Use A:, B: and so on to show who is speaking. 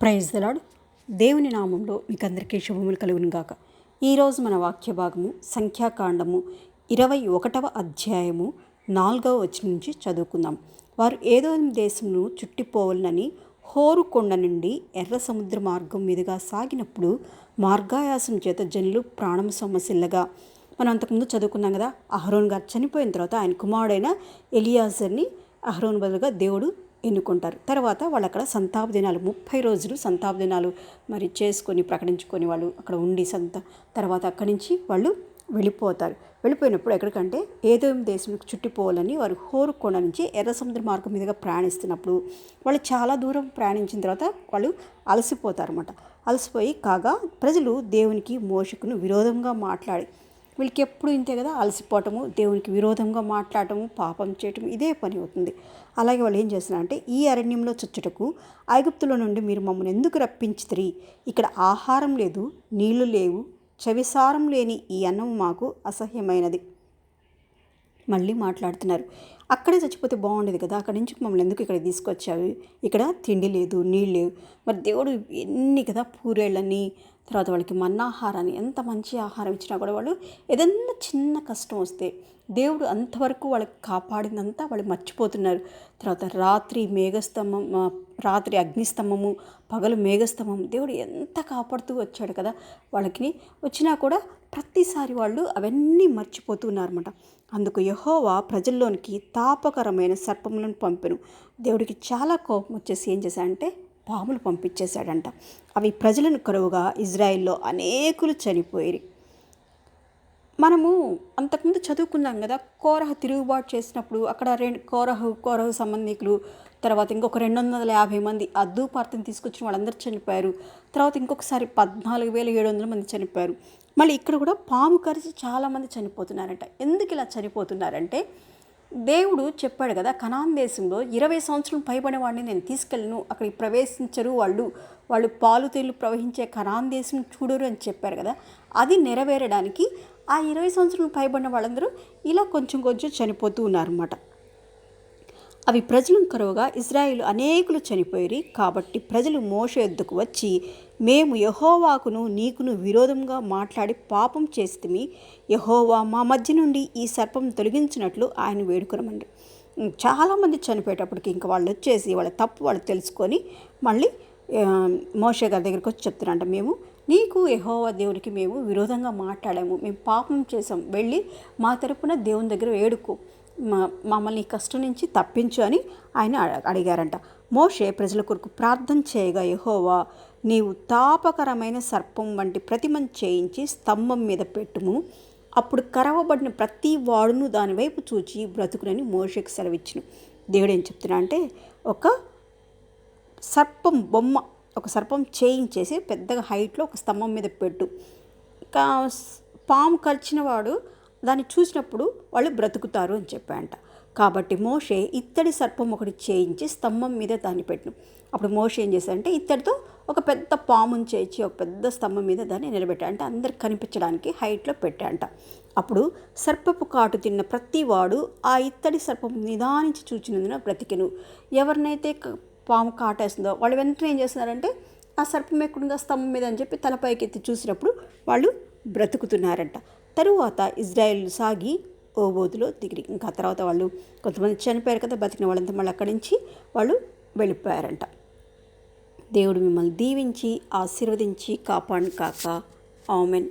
A: Praise దలాడు దేవుని నామంలో మీకు అందరికీ శుభములు కలుగును గాక ఈరోజు మన వాక్య భాగము సంఖ్యాకాండము ఇరవై ఒకటవ అధ్యాయము నాలుగవ వచ్చి నుంచి చదువుకుందాం. వారు ఏదో దేశమును చుట్టిపోవాలని హోరు కొండ నుండి ఎర్ర సముద్ర మార్గం మీదుగా సాగినప్పుడు మార్గాయాసం చేత జనులు ప్రాణం సమస్యలుగా మనం అంతకుముందు చదువుకున్నాం కదా అహరోన్ గారు చనిపోయిన తర్వాత ఆయన కుమారుడైన ఎలియాజర్ని అహరోన్ బదులుగా దేవుడు ఎన్నుకుంటారు. తర్వాత వాళ్ళు అక్కడ సంతాప దినాలు ముప్పై రోజులు సంతాప దినాలు మరి చేసుకొని ప్రకటించుకొని వాళ్ళు అక్కడ ఉండి సంత తర్వాత అక్కడి నుంచి వాళ్ళు వెళ్ళిపోతారు. వెళ్ళిపోయినప్పుడు ఎక్కడికంటే ఏదో దేశం చుట్టిపోవాలని వారు హోరుకొండ నుంచి ఎర్ర సముద్ర మార్గం మీదుగా ప్రయాణిస్తున్నప్పుడు వాళ్ళు చాలా దూరం ప్రయాణించిన తర్వాత వాళ్ళు అలసిపోతారు అనమాట అలసిపోయి కాగా ప్రజలు దేవునికి మోషకును విరోధంగా మాట్లాడి వీళ్ళకి ఎప్పుడు ఇంతే కదా? అలసిపోవటము దేవునికి విరోధంగా మాట్లాడటము పాపం చేయటం ఇదే పని అవుతుంది. అలాగే వాళ్ళు ఏం చేస్తున్నారంటే ఈ అరణ్యంలో చుచ్చుటకు ఐగుప్తుల నుండి మీరు మమ్మల్ని ఎందుకు రప్పించుతురి? ఇక్కడ ఆహారం లేదు నీళ్ళు లేవు చవిసారం లేని ఈ అన్నం మాకు అసహ్యమైనది. మళ్ళీ మాట్లాడుతున్నారు. అక్కడే చచ్చిపోతే బాగుండేది కదా. అక్కడి నుంచి మమ్మల్ని ఎందుకు ఇక్కడ తీసుకొచ్చావు ఇక్కడ తిండి లేదు నీళ్ళు లేవు. మరి దేవుడు ఎన్ని కదా పూరేళ్ళని తర్వాత వాళ్ళకి మన్నాహారాన్ని ఎంత మంచి ఆహారం ఇచ్చినా కూడా వాళ్ళు ఏదన్నా చిన్న కష్టం వస్తే దేవుడు అంతవరకు వాళ్ళకి కాపాడిందంతా వాళ్ళు మర్చిపోతున్నారు. తర్వాత రాత్రి మేఘస్తంభం రాత్రి అగ్నిస్తంభము పగలు మేఘస్తంభం దేవుడు ఎంత కాపాడుతూ వచ్చాడు కదా. వాళ్ళకి వచ్చినా కూడా ప్రతిసారి వాళ్ళు అవన్నీ మర్చిపోతున్నారన్నమాట. అందుకు యహోవా ప్రజల్లోనికి తాపకరమైన సర్పములను పంపెను. దేవుడికి చాలా కోపం వచ్చేసి ఏం చేశాడంటే పాములు పంపించేశాడంట. అవి ప్రజలను కరువుగా ఇజ్రాయిల్లో అనేకులు చనిపోయి మనము అంతకుముందు చదువుకున్నాం కదా కోరహ తిరుగుబాటు చేసినప్పుడు అక్కడ రెండు కోరహు కోరహు సంబంధికులు తర్వాత ఇంకొక రెండు వందల యాభై మంది అద్దు పార్తను తీసుకొచ్చిన వాళ్ళందరూ చనిపోయారు. తర్వాత ఇంకొకసారి పద్నాలుగు వేల ఏడు వందల మంది చనిపోయారు. మళ్ళీ ఇక్కడ కూడా పాము కరిచి చాలామంది చనిపోతున్నారంట. ఎందుకు ఇలా చనిపోతున్నారంటే దేవుడు చెప్పాడు కదా కనాన్ దేశంలో ఇరవై సంవత్సరం పైబడిన వాడిని నేను తీసుకెళ్ళను అక్కడికి ప్రవేశించరు వాళ్ళు. వాళ్ళు పాలు తేళ్ళు ప్రవహించే కనాన్ దేశం చూడరు అని చెప్పారు కదా. అది నెరవేరడానికి ఆ ఇరవై సంవత్సరం పైబడిన వాళ్ళందరూ ఇలా కొంచెం కొంచెం చనిపోతూ ఉన్నారన్నమాట. అవి ప్రజలను కరువుగా ఇజ్రాయిల్ అనేకులు చనిపోయి కాబట్టి ప్రజలు మోస ఎద్దుకు వచ్చి మేము యహోవాకును నీకును విరోధంగా మాట్లాడి పాపం చేస్తే యహోవా మా మధ్య నుండి ఈ సర్పం తొలగించినట్లు ఆయన వేడుకునమండి. చాలామంది చనిపోయేటప్పటికి ఇంకా వాళ్ళు వచ్చేసి వాళ్ళ తప్పు వాళ్ళు తెలుసుకొని మళ్ళీ మోషే గారి దగ్గరికి వచ్చి చెప్తున్నారంట మేము నీకు యహోవా దేవునికి మేము విరోధంగా మాట్లాడాము. మేము పాపం చేసాం వెళ్ళి మా తరపున దేవుని దగ్గర వేడుకో. మమ్మల్ని కష్టం నుంచి తప్పించు అని ఆయన అడిగారంట. మోషే ప్రజల కొరకు ప్రార్థన చేయగా యహోవా నీవు తాపకరమైన సర్పం వంటి ప్రతిమను చేయించి స్తంభం మీద పెట్టుము. అప్పుడు కరవబడిన ప్రతి వాడును దానివైపు చూచి బ్రతుకునని మోషకి సెలవిచ్చును. దేవుడు ఏం చెప్తున్నా అంటే ఒక సర్పం బొమ్మ ఒక సర్పం చేయించేసి పెద్దగా హైట్లో ఒక స్తంభం మీద పెట్టు. పాము కరిచిన వాడు దాన్ని చూసినప్పుడు వాళ్ళు బ్రతుకుతారు అని చెప్పాయంట. కాబట్టి మోషే ఇత్తడి సర్పం ఒకటి చేయించి స్తంభం మీద దాన్ని పెట్టిన అప్పుడు మోషే ఏం చేశాడంటే ఇత్తడితో ఒక పెద్ద పాముని చేయించి ఒక పెద్ద స్తంభం మీద దాన్ని నిలబెట్టా అంటే అందరికి కనిపించడానికి హైట్లో పెట్టాంట అప్పుడు సర్పపు కాటు తిన్న ప్రతి వాడు ఆ ఇత్తడి సర్పం నిదానించి చూచినందున బ్రతికెను. ఎవరినైతే పాము కాటేస్తుందో వాళ్ళు వెంటనే ఏం చేస్తున్నారంటే ఆ సర్పం ఎక్కడుందో స్తంభం మీద అని చెప్పి తలపైకి ఎత్తి చూసినప్పుడు వాళ్ళు బ్రతుకుతున్నారంట. తరువాత ఇజ్రాయెల్ సాగి ఓబోతులో దిగిరి. ఇంకా తర్వాత వాళ్ళు కొంతమంది చనిపోయారు కదా బతికిన వాళ్ళంతా మళ్ళీ అక్కడి నుంచి వాళ్ళు వెళ్ళిపోయారంట. దేవుడు మిమ్మల్ని దీవించి ఆశీర్వదించి కాపాడు కాక. ఆమెన్.